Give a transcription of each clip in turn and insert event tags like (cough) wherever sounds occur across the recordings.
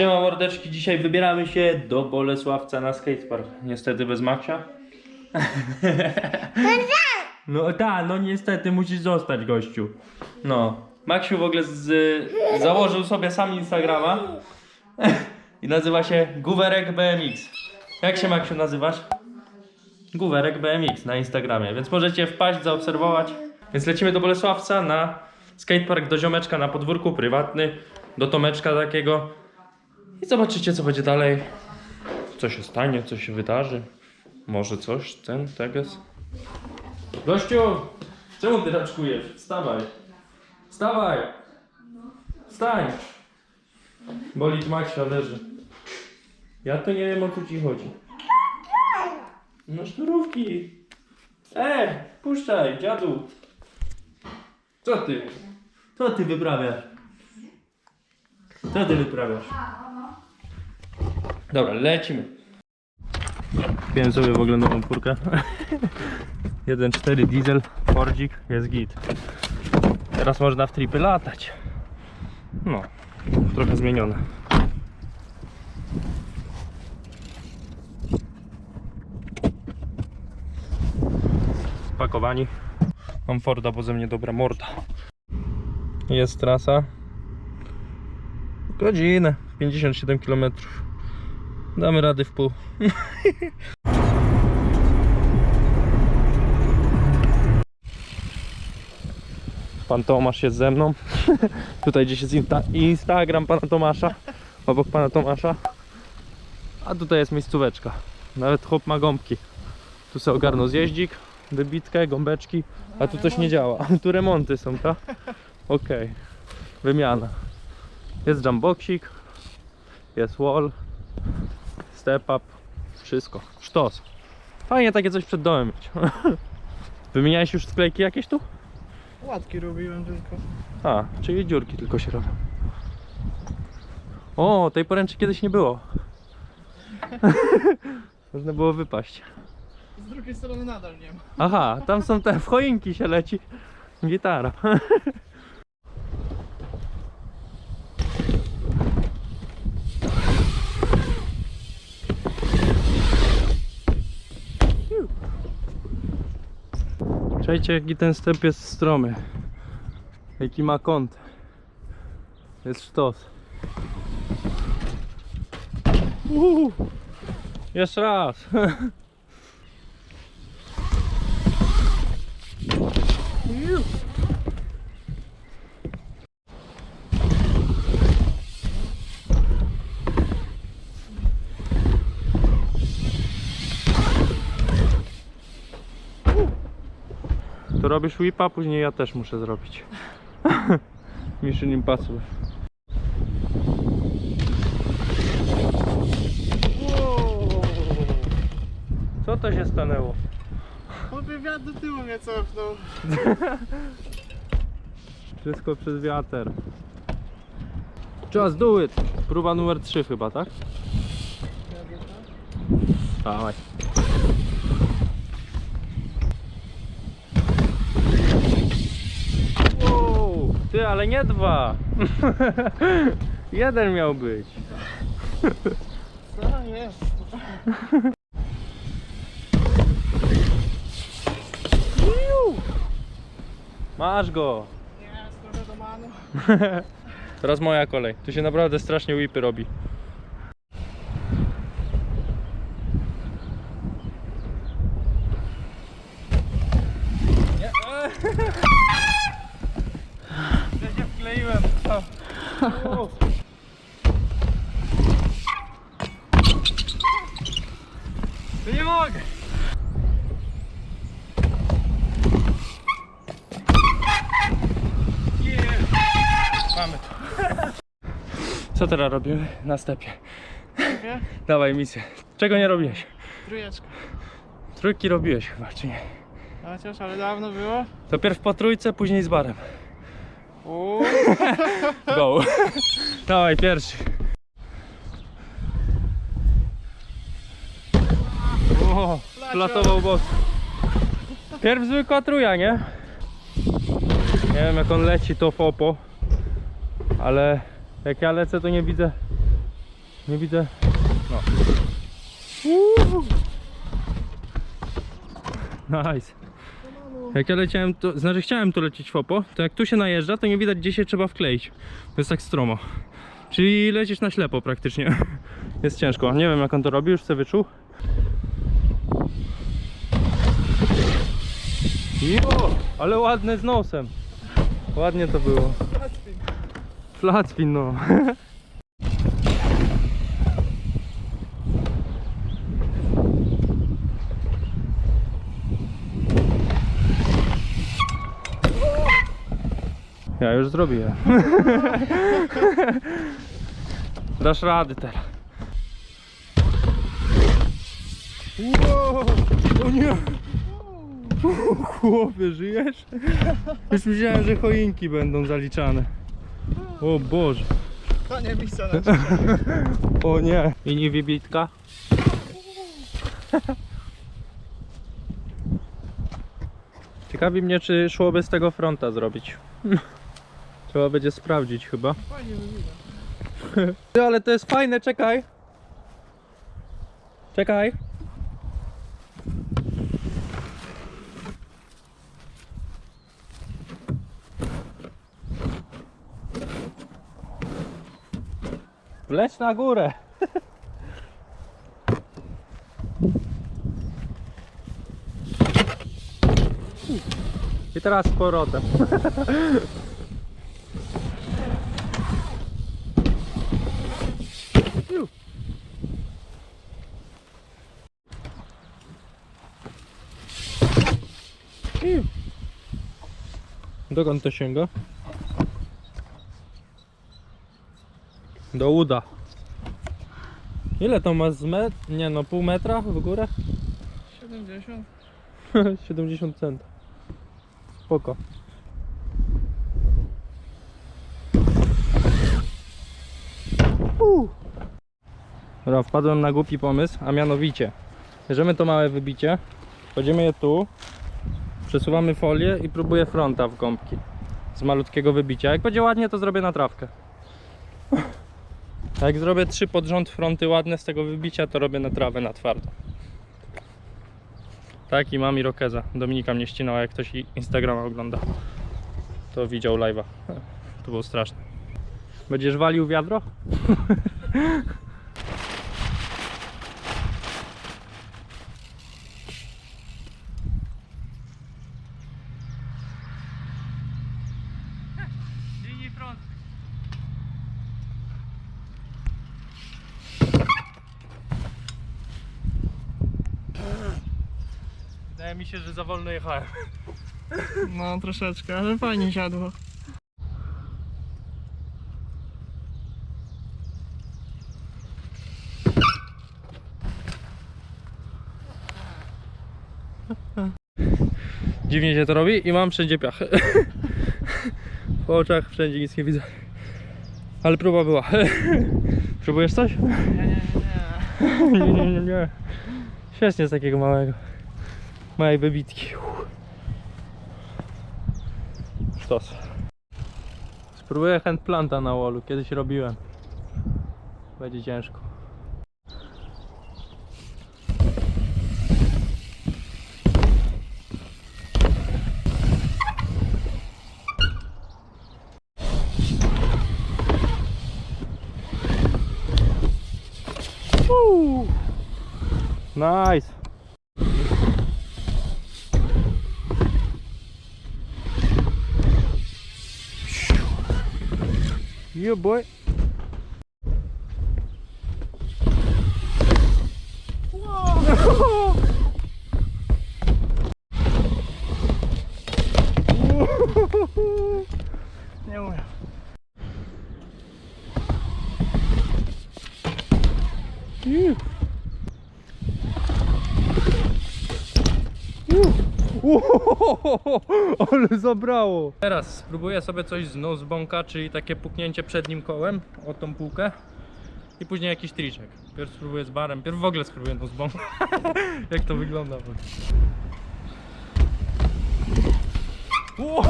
Siema mordeczki, dzisiaj wybieramy się do Bolesławca na skatepark. Niestety bez Maxia. (laughs) No tak, no niestety musisz zostać gościu. No. Maxiu w ogóle z, założył sobie sam Instagrama (laughs) i nazywa się Guwerek BMX. Jak się Maxiu nazywasz? Guwerek BMX na Instagramie, więc możecie wpaść, zaobserwować. Więc lecimy do Bolesławca na skatepark do ziomeczka na podwórku prywatny, do Tomeczka takiego. I zobaczycie co będzie dalej. Co się stanie, co się wydarzy. Może coś, ten, teges. Gościu! Czemu ty raczkujesz? Wstawaj. Wstawaj! Wstań! Bolid Maxia leży. Ja to nie wiem o co ci chodzi. No sznurówki. E, puszczaj, dziadu. Co ty? Co ty wyprawiasz? Co ty wyprawiasz? Dobra, lecimy. Kupiłem sobie w ogóle nową furkę. (laughs) 1.4 diesel, Fordzik, jest git. Teraz można w tripy latać. No, trochę zmienione. Pakowani. Mam Forda, bo ze mnie dobra morda. Jest trasa. Godzinę, 57 km. Damy rady w pół. (laughs) Pan Tomasz jest ze mną. (laughs) Tutaj gdzieś jest insta Instagram pana Tomasza. Obok pana Tomasza. A tutaj jest miejscóweczka. Nawet chłop ma gąbki. Tu sobie ogarnął zjeździk, wybitkę, gąbeczki. A tu coś nie działa. (laughs) Tu remonty są, tak? Okej. Wymiana. Jest jumboxik. Jest wall. Step up. Wszystko. Sztos. Fajnie takie coś przed domem mieć. (laughs) Wymieniałeś już sklejki jakieś tu? Łatki robiłem tylko. A, czyli dziurki tylko się robią. O, tej poręczy kiedyś nie było. (laughs) Można było wypaść. Z drugiej strony nadal nie ma. Aha, tam są te w choinki się leci. Gitara. (laughs) Czajcie jaki ten step jest stromy. Jaki ma kąt. Jest sztos. Uhu. Jeszcze raz. (laughs) robisz whipa, później ja też muszę zrobić. (laughs) Mission Impossible. Co to się stanęło? Chłopie wiatr do tyłu mnie cofnął. (laughs) Wszystko przez wiater. Just do it! Próba numer 3 chyba, tak? Dawaj. Wow, ty, ale nie dwa. (laughs) Jeden miał być. Co jest? Masz go. Jest trochę do manu. (laughs) Teraz moja kolej. Tu się naprawdę strasznie whipy robi. Nie. Ja się wkleiłem. O. To nie mogę. Mamy to. Co teraz robimy na stepie? Nie? (laughs) Dawaj misję. Czego nie robiłeś? Trójeczka. Trójki robiłeś chyba, czy nie? Chociaż, ale dawno było. To pierw po trójce, później z barem. Uuu. (laughs) Go. (laughs) Dawaj, pierwszy. Platował boss. Pierw zwykła trója, nie? Nie wiem jak on leci to fopo. Ale jak ja lecę to nie widzę Nie widzę. No. Nice. Jak ja leciałem, to znaczy chciałem tu lecieć w opo, to jak tu się najeżdża, to nie widać gdzie się trzeba wkleić. To jest tak stromo. Czyli lecisz na ślepo praktycznie. (laughs) Jest ciężko. Nie wiem jak on to robi, już sobie wyczuł. Jo, ale ładne z nosem. Ładnie to było. Flat spin, no. (laughs) Ja już zrobiłem. (laughs) Dasz rady teraz. Wow, o nie! Chłopie, żyjesz? Już myślałem, że choinki będą zaliczane. O Boże. To nie miejsce na ciebie. O nie. I nie wybitka? Ciekawi mnie, czy szłoby z tego fronta zrobić. (laughs) Trzeba będzie sprawdzić chyba. Fajnie wygląda. Ty, (laughs) Ale to jest fajne, czekaj. Czekaj. Wleć na górę. I teraz z powrotem. Dokąd to sięga? Do uda. Ile to ma z met? Nie no, pół metra w górę? 70. 70 (laughs) cent. Spoko. Uh. Dobra, wpadłem na głupi pomysł, a mianowicie bierzemy to małe wybicie, kładziemy je tu, przesuwamy folię i próbuję fronta w gąbki z malutkiego wybicia. Jak będzie ładnie, to zrobię na trawkę. Jak zrobię trzy pod rząd fronty ładne z tego wybicia, to robię na trawę na twardo. Tak i mam Irokeza. Dominika mnie ścinała, jak ktoś Instagrama ogląda. To widział live'a. (laughs) To było straszne. Będziesz walił wiadro? (laughs) Linii front. Wydaje mi się, że za wolno jechałem. No troszeczkę, ale fajnie siadło. Dziwnie się to robi i mam wszędzie piach. (laughs) Po oczach wszędzie nic nie widzę. Ale próba była. (laughs) Próbujesz coś? Nie, nie, nie, nie. (laughs) Nie, nie, nie, nie. Świetnie z takiego małego. Małej wybitki. Sztos. Spróbuję handplanta na wallu. Kiedyś robiłem. Będzie ciężko. Nice. Yeah, boy. Nie (laughs) umiem. Yeah. Uuu, (laughs) Ale zabrało. Teraz spróbuję sobie coś z nosebonka, czyli takie puknięcie przednim kołem o tą półkę i później jakiś triczek. Pierw spróbuję z barem, pierw w ogóle spróbuję nosebonka. (laughs) Jak to wygląda. Wow.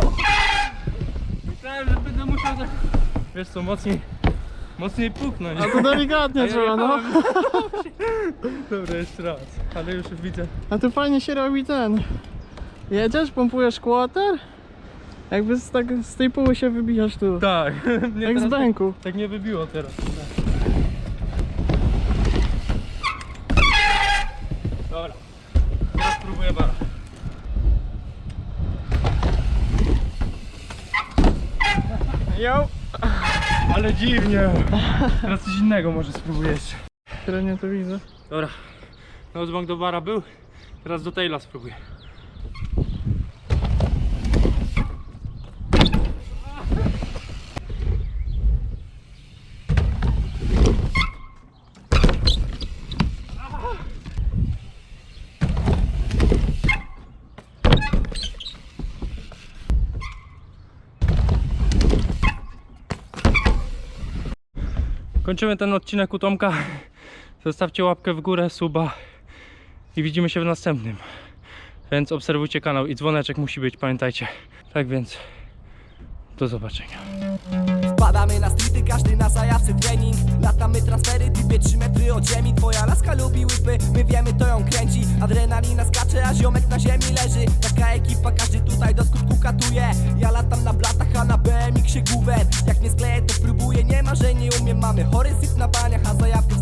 Myślałem, że będę musiał... za- Wiesz co, mocniej, Mocniej puknąć. A to delikatnie trzeba, no. (laughs) Dobra, jeszcze raz. Ale już widzę. A tu fajnie się robi ten. Jedziesz, pompujesz quarter? Jakby z, tak, z tej póły się wybijasz tu. Tak. (laughs) Mnie Jak z teraz bęku. Tak, tak nie wybiło teraz. Dobra. Teraz spróbuję bara. Jo! Ale dziwnie. Teraz coś innego może spróbuję jeszcze. Średnio to widzę. Dobra. Nozbank do bara był. Teraz do taila spróbuję. Kończymy ten odcinek u Tomka. Zostawcie łapkę w górę, suba i widzimy się w następnym. Więc obserwujcie kanał i dzwoneczek musi być, pamiętajcie. Tak więc do zobaczenia. Wpadamy na streety, każdy na zajawce trening. Latamy transfery, typie 3 metry od ziemi. Twoja laska lubi łypy, my wiemy to ją kręci. Adrenalina skacze, a ziomek na ziemi leży. Taka ekipa, każdy tutaj do skutku katuje. Ja latam na blatach, a na BMX-ie guwer Jak nie skleję to próbuję, nie ma, że nie umiem. Mamy chory syf na baniach, a zajawkę